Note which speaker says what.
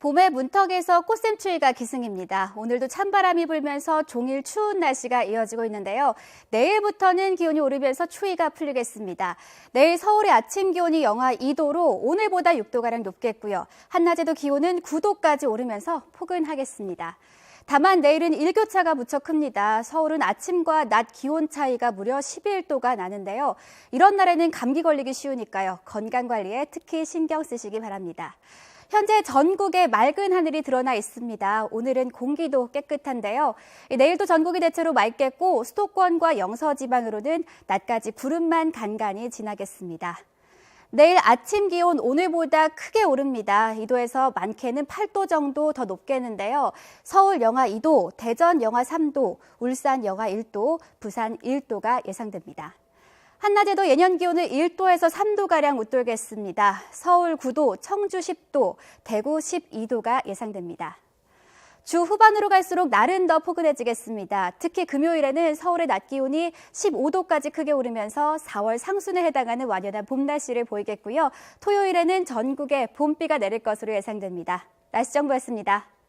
Speaker 1: 봄의 문턱에서 꽃샘추위가 기승입니다. 오늘도 찬바람이 불면서 종일 추운 날씨가 이어지고 있는데요. 내일부터는 기온이 오르면서 추위가 풀리겠습니다. 내일 서울의 아침 기온이 영하 2도로 오늘보다 6도가량 높겠고요. 한낮에도 기온은 9도까지 오르면서 포근하겠습니다. 다만 내일은 일교차가 무척 큽니다. 서울은 아침과 낮 기온 차이가 무려 11도가 나는데요. 이런 날에는 감기 걸리기 쉬우니까요. 건강 관리에 특히 신경 쓰시기 바랍니다. 현재 전국에 맑은 하늘이 드러나 있습니다. 오늘은 공기도 깨끗한데요. 내일도 전국이 대체로 맑겠고 수도권과 영서 지방으로는 낮까지 구름만 간간히 지나겠습니다. 내일 아침 기온 오늘보다 크게 오릅니다. 2도에서 많게는 8도 정도 더 높겠는데요. 서울 영하 2도, 대전 영하 3도, 울산 영하 1도, 부산 1도가 예상됩니다. 한낮에도 예년 기온을 1도에서 3도가량 웃돌겠습니다. 서울 9도, 청주 10도, 대구 12도가 예상됩니다. 주 후반으로 갈수록 날은 더 포근해지겠습니다. 특히 금요일에는 서울의 낮 기온이 15도까지 크게 오르면서 4월 상순에 해당하는 완연한 봄 날씨를 보이겠고요. 토요일에는 전국에 봄비가 내릴 것으로 예상됩니다. 날씨 정보였습니다.